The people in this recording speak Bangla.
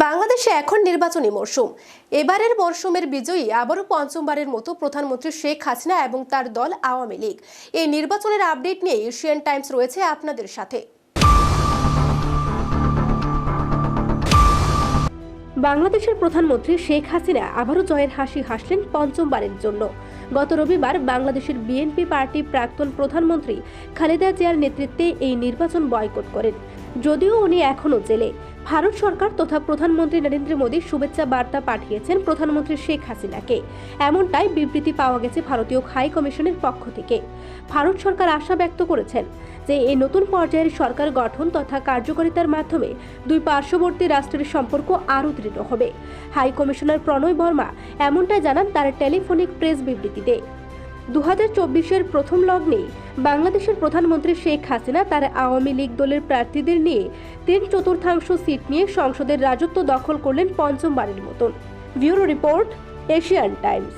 বাংলাদেশে এখন নির্বাচনী মরশুম। এবারের মরশুমের বিজয়ী আবারও পঞ্চমবারের মতো প্রধানমন্ত্রী শেখ হাসিনা এবং তার দল আওয়ামী লীগ। এই নির্বাচনের আপডেট নিয়ে এশিয়ান টাইমস রয়েছে আপনাদের সাথে। বাংলাদেশের প্রধানমন্ত্রী শেখ হাসিনা আবারও জয়ের হাসি হাসলেন পঞ্চমবারের জন্য। গত রবিবার বাংলাদেশের বিএনপি পার্টির প্রাক্তন প্রধানমন্ত্রী খালেদা জিয়ার নেতৃত্বে এই নির্বাচন বয়কট করেন। যদিও উনি এখনও জেলে। ভারত সরকার তথা প্রধানমন্ত্রী নরেন্দ্র মোদী শুভেচ্ছা বার্তা পাঠিয়েছেন প্রধানমন্ত্রী শেখ হাসিনাকে। এমনটাই বিবৃতি পাওয়া গেছে ভারতীয় হাই কমিশনের পক্ষ থেকে। ভারত সরকার আশা ব্যক্ত করেছেন যে এই নতুন পর্যায়ের সরকার গঠন তথা কার্যকারিতার মাধ্যমে দুই পার্শ্ববর্তী রাষ্ট্রের সম্পর্ক আরও দৃঢ় হবে। হাই কমিশনার প্রণয় বর্মা এমনটাই জানান তার টেলিফোনিক প্রেস বিবৃতিতে। দু হাজার চব্বিশের প্রথম লগ্নে বাংলাদেশের প্রধানমন্ত্রী শেখ হাসিনা তার আওয়ামী লীগ দলের প্রার্থীদের নিয়ে তিন চতুর্থাংশ সিট নিয়ে সংসদের রাজত্ব দখল করলেন পঞ্চমবারের মতন। Bureau report, Asian Times.